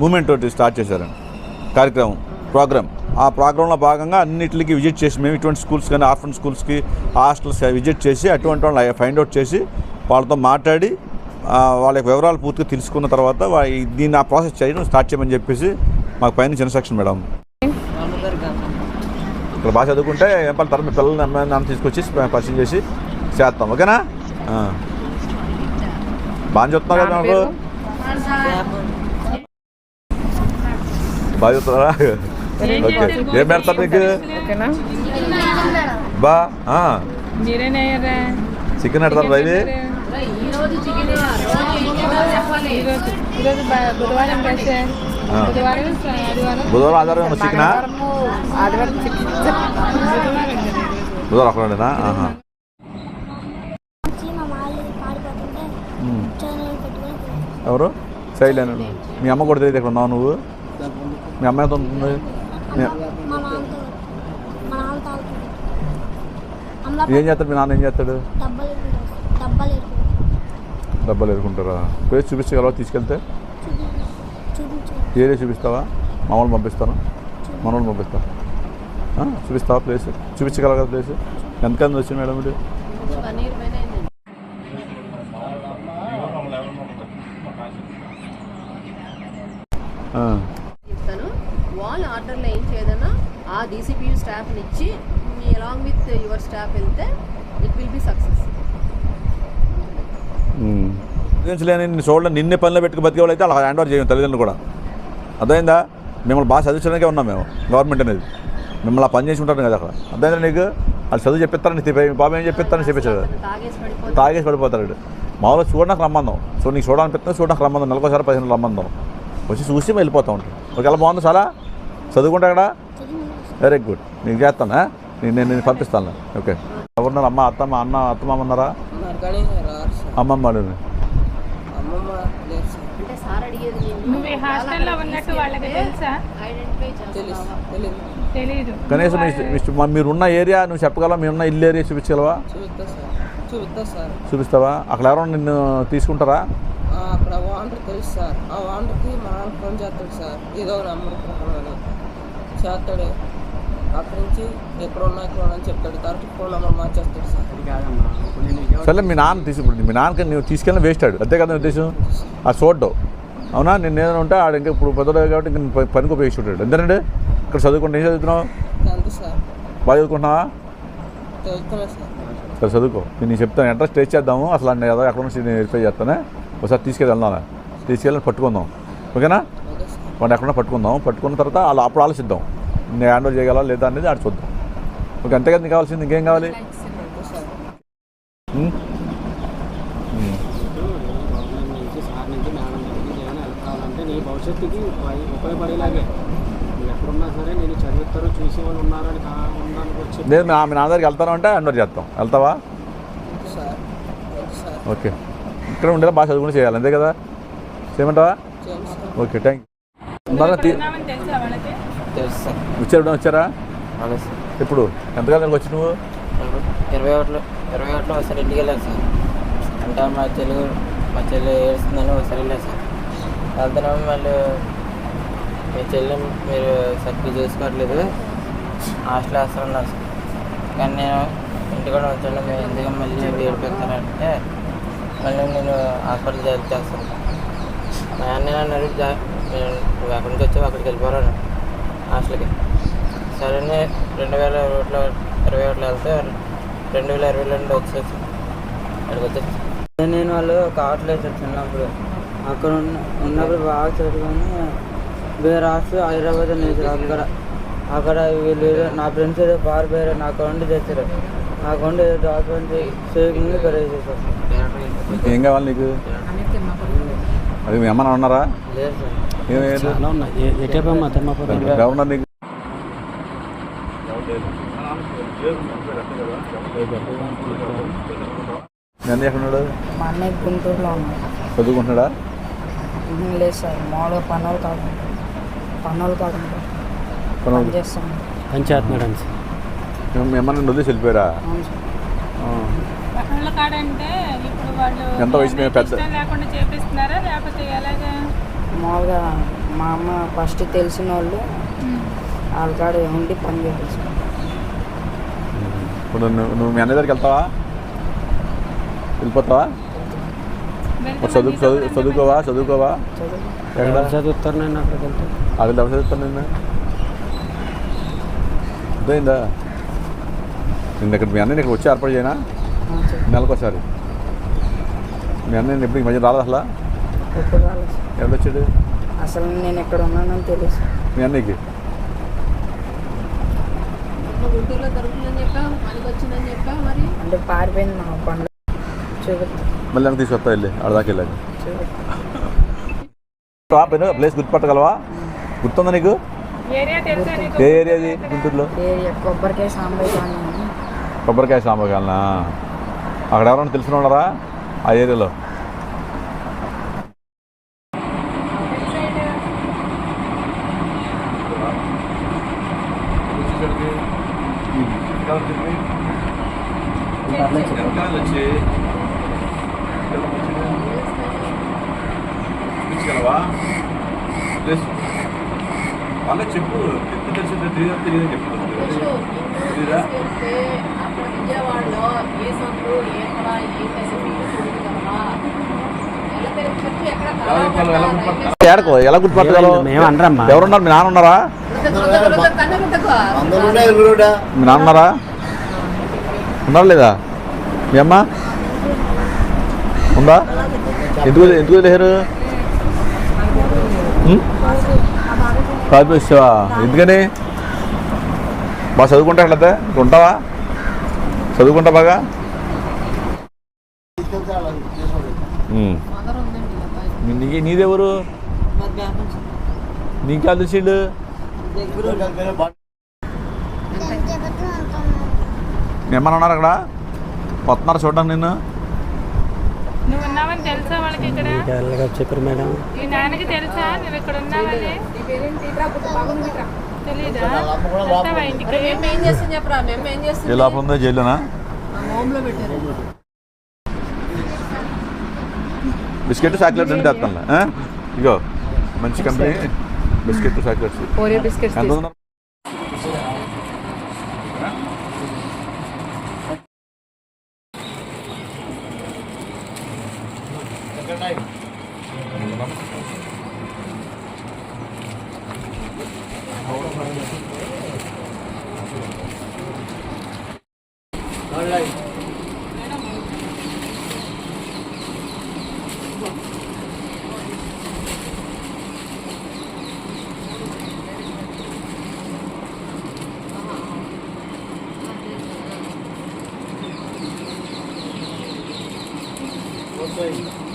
Moment తోటి start చేశారండి. కార్యక్రమం ప్రోగ్రామ్ ఆ ప్రోగ్రాంలో భాగంగా అన్నిటికి విజిట్ చేసి మేము ఇటువంటి స్కూల్స్ కానీ ఆర్ఫన్ స్కూల్స్కి హాస్టల్స్ విజిట్ చేసి అటువంటి వాళ్ళని ఫైండ్ అవుట్ చేసి వాళ్ళతో మాట్లాడి వాళ్ళ యొక్క వివరాలు పూర్తిగా తెలుసుకున్న తర్వాత దీన్ని ఆ ప్రాసెస్ చేయడం స్టార్ట్ చేయమని చెప్పేసి మాకు పైన ఇన్స్ట్రక్షన్ మేడం. ఇక్కడ బాగా చదువుకుంటే ఏం పని తర్వాత పిల్లల్ని అమ్మ నాన్న తీసుకొచ్చి పరిచయం చేసి చేస్తాం. ఓకేనా. బాగా చెప్తున్నారు కదా నాకు చెప్తున్నారా ఓకే ఏం పెడతారు నీకు బా చికెన్ పెడతారు రైలు ఈరోజు ఈరోజు బ- బుధవారం ఆధారం చికెనా బుధవారం అక్కడేనా ఆహా ఎవరు శైలేను మీ అమ్మ కూడా తెలియదు ఇక్కడ ఉన్నావు నువ్వు మీ అమ్మ ఎంత ఉంటుంది? ఏం చేస్తాడు? మీ నాన్న ఏం చేస్తాడు? డబ్బలు ఎరుకుంటారా ప్లేస్ చూపించగలవా తీసుకెళ్తే? ఏరియా చూపిస్తావా? మామూలు పంపిస్తాను. మనోళ్ళు పంపిస్తా. చూపిస్తావా ప్లేస్? చూపించగలవు కదా ప్లేస్? ఎంతకంది వచ్చింది మేడం ఇది చెప్తాను వాళ్ళ ఆర్డర్లో ఏం చేయదన్నా ఆ డీసీపీయూ స్టాఫ్ని ఇచ్చి మీ అలాంగ్ విత్ యువర్ స్టాఫ్ వెళ్తే it will be success um. లేని నిన్ను పనిలో పెట్టుకు బతికే వాళ్ళు అయితే అలా హ్యాండ్ ఓవర్ చేయం తల్లిదండ్రులు కూడా. అర్థమైందా? మిమ్మల్ని బాగా చదివించడానికే ఉన్నాం మేము గవర్నమెంట్ అనేది. మిమ్మల్ని పని చేసి ఉంటారు కదా అక్కడ. అర్థమైందా నీకు? వాళ్ళు చదువు చెప్పిస్తారని చెప్పి బాబు ఏం చెప్పిస్తారని చెప్పించాడు తాగేసి పడిపోతే తాగేసి పడిపోతాడు. మామూలుగా చూడడానికి రమ్మందాం సో నీకు చూడాలనిపిస్తుంది చూడడానికి రమ్మందాం నెలకోసారి పదిహేను రమ్మందాం వచ్చి చూసి వెళ్ళిపోతా ఉంటాం ఒకవేళ బాగుంది చాలా? చదువుకుంటా అక్కడ వెరీ గుడ్ నీకు చేస్తానా? నేను నేను నేను పంపిస్తాను. ఓకే ఎవరున్నారు? అమ్మ అత్తమ్మ అన్న అత్తమ్మ ఉన్నారా? అమ్మమ్మ నేను. కనీసం మీ- మీ- మీ- మీరున్న ఏరియా నువ్వు చెప్పగలవా? మీరున్న ఇల్లు ఏరియా చూపించగలవా? చూపిస్తా సార్. చూపిస్తా సార్. చూపిస్తావా? అక్కడ ఎవరైనా నిన్ను తీసుకుంటారా? అక్కడ తెలుసు సార్. ఆ మా ఫోన్ చేస్తాడు సార్. ఏదో నెంబర్ చేస్తాడు. అక్కడి నుంచి ఎక్కడ ఉన్నా ఇక్కడ ఉన్నా అని చెప్తాడు. కరెక్ట్ ఫోన్ నెంబర్ మార్చేస్తాడు సార్. సరే మీ నాన్న తీసుకుంటుంది మీ నాన్నకి నువ్వు తీసుకెళ్ళిన వేస్ట్ ఆడు. అంతే కదా ఉద్దేశం? ఆ చూడ్డు అవునా? నేను ఏదైనా ఉంటే ఆడు ఇంకా ఇప్పుడు పెద్దోడు కాబట్టి ఇంక పనికి ఉపయోగించుంటాడు ఎందుకంటే ఇక్కడ చదువుకుంటే ఏం చదువుతున్నావు? బాగా చదువుకుంటున్నావా? సార్. చదువుకో. నేను చెప్తాను. అడ్రస్ టేస్ట్ చేద్దాము. అసలు ఎక్కడ నుంచి నేను వెరిఫై చేస్తానే. ఒకసారి తీసుకెళ్ళి వెళ్దాం తీసుకెళ్ళి పట్టుకుందాం. ఓకేనా? వాడిని ఎక్కడన్నా పట్టుకుందాం. పట్టుకున్న తర్వాత అలా అప్పుడు ఆలోచిద్దాం. నేను హ్యాండ్ ఓవర్ చేయగల లేదా అనేది ఆడ చూద్దాం. ఓకే అంతే కదా నీకు కావాల్సింది ఇంకేం కావాలి? భవిష్యత్తుకి ఉపయోగ- ఉపయోగపడేలాగే. నువ్వు ఎక్కడున్నా సరే నేను చదివిస్తారు చూసే వాళ్ళు ఉన్నారని కా ఉండడానికి వచ్చి. లేదు మీ మీ నాన్న దగ్గరికి వెళ్తాను అంటే హ్యాండ్ ఓవర్ చేస్తాం. వెళ్తావా? సార్. Okay sir. ఓకే. ఇక్కడ ఉండేలా బాగా చదువుకుని చేయాలి. అంతే కదా? చేయమంటావా? ఓకే థ్యాంక్ యూ వచ్చారు వచ్చారా? సార్. ఇప్పుడు ఎంతకాలం వచ్చి నువ్వు? ఇరవై ఒకటిలో ఇరవై ఒకటిలో ఒకసారి ఇంటికి వెళ్ళాను సార్. అంటే మా తెలుగు మా చెల్లి ఏడుస్తుందని ఒకసారి వెళ్ళాను సార్. వెళ్తున్నాము మళ్ళీ మీ చెల్లి మీరు సరిగ్గా చేసుకోవట్లేదు. హాస్టల్ వేస్తున్నారు సార్. కానీ నేను ఇంటికాడ వచ్చాను మీరు ఎందుకు మళ్ళీ ఏడిపిస్తానంటే మళ్ళీ నేను హాస్పిటల్ చేస్తాను. మా అన్న నన్ను అడిగి జా- నేను నువ్వు ఎక్కడి నుంచి వచ్చావు అక్కడికి వెళ్ళిపోరాను హాస్టల్కి. సరే రెండు వేల ఒకటిలో ఇరవై ఒకటిలో వెళ్తే రెండు వేల ఇరవై రెండు వచ్చేసి అక్కడికి వచ్చేసి. నేను వాళ్ళు ఒక ఆటలు వేసారు చిన్నప్పుడు. అక్కడ ఉన్న ఉన్నప్పుడు బాగా చదువుకొని వేరే హాస్టల్ హైదరాబాద్ అని వేసారు అక్కడ అక్కడ వీళ్ళు ఏదో నా ఫ్రెండ్స్ ఏదో పారిపోయారు నా అకౌంట్ తెచ్చారు. నా అకౌంట్ ఏదో డాక్యుమెంట్ సేవింగ్ కరేసేసారు ఏం కావాలి నీకు అది మీ అమ్మ నాన్న ఉన్నారా లేదు సార్ ఏమేది చాలా ఉన్నాయి ఏ- ఎటేపమ్మా తిమ్మపోతే ఎవరున్నారు నీకు మీ అన్నయ్య ఎక్కడ ఉన్నాడు? మా అన్నయ్య గుంటూరులో ఉన్నాడు. చదువుకుంటున్నాడా? లేదు సార్. మామూలుగా పనులు కాకుండా పనులు కాకుండా. పని చేస్తాను పంచాయత్ మేడం సార్. మీ అమ్మ నన్ను వదిలేసి వెళ్ళిపోయారా? సార్. పట్టణాల కాడంటే ఇప్పుడు వాళ్ళు ఎంత వయసు పెద్ద? ఇష్టం లేకుండా చేపిస్తున్నారా? లేకపోతే ఎలాగా? మామూలుగా మా అమ్మ ఫస్ట్ తెలిసిన వాళ్ళు వాళ్ళ కాడ ఉండి పని చేయించుకున్నాను ఇప్పుడు నువ్వు నువ్వు మీ అన్నయ్య దగ్గరికి వెళ్తావా? వెళ్ళిపోతావా? చదువు చదువు చదువుకోవా? చదువుకోవా? చదువు. ఎక్కడ? ఎవరు చదువుతారు నేను అక్కడికి వెళ్తే? అది ఎవరు చదువుతాను నిన్న? అర్థమైందా నిన్న ఇక్కడ మీ అన్నయ్య ఇక్కడ వచ్చి ఏర్పాటు చేయనా. నెలకోసారి మీ అన్నయ్య ఎప్పుడు ఈ మధ్య రాలేదు అసలు? ఎప్పుడు రాలేదు. ఎవరు వచ్చాడు అసలు నేను ఎక్కడ ఉన్నానని తెలుసు మీ అన్నయ్యకి? అంటే పారిపోయింది మా పండుగ మళ్ళీ వెనక్కి తీసుకొస్తా వెళ్ళి ఆడదాకా వెళ్ళాక చూపిస్తా. ప్లేస్ గుర్తుపట్టగలవా? గుర్తుందా నీకు? ఏరియా తెలుసా నీకు? ఏ ఏరియా అది గుంటూరులో? ఏ కొబ్బరికాయ సాంబాయి కొబ్బరికాయ సాంబకాలనా అక్కడ ఎవరైనా తెలిసిన ఉన్నారా ఆ ఏరియాలో. చెప్పు తెలిసిందే తెలియదు తెలియదు చెప్తాను విజయవాడలో ఏ ఏ ఏ ఎలా గుర్తుపట్టగలవు. ఎవరున్నారు? మీ నాన్న ఉన్నారా మీ నాన్న ఉన్నారా ఉన్నారా లేదా? మీ అమ్మ? ఉందా? ఎందుకు ఎందుకు లేరు? కాదు ఎందుకని? బాగా చదువుకుంటా ఎట్లయితే ఉంటావా? చదువుకుంటా బాగా? నీదెవరు? నీకా తెలిసిండు అమ్మ ఉన్నారు అక్కడ? వస్తున్నారు చూడండి నిన్ను? చెప్పారు మేడం. ఈ నాన్నకి తెలుసా? నువ్వు ఇక్కడ ఉన్నావని? ఏం లోపల ఉందో జైల్లోనా? బిస్కెట్ చాక్లెట్ రెండు తెస్తాను ఆ? ఇగో మంచి company biscuit chocolates. Oreo biscuits ఎంత ఉందో? వస్తాయి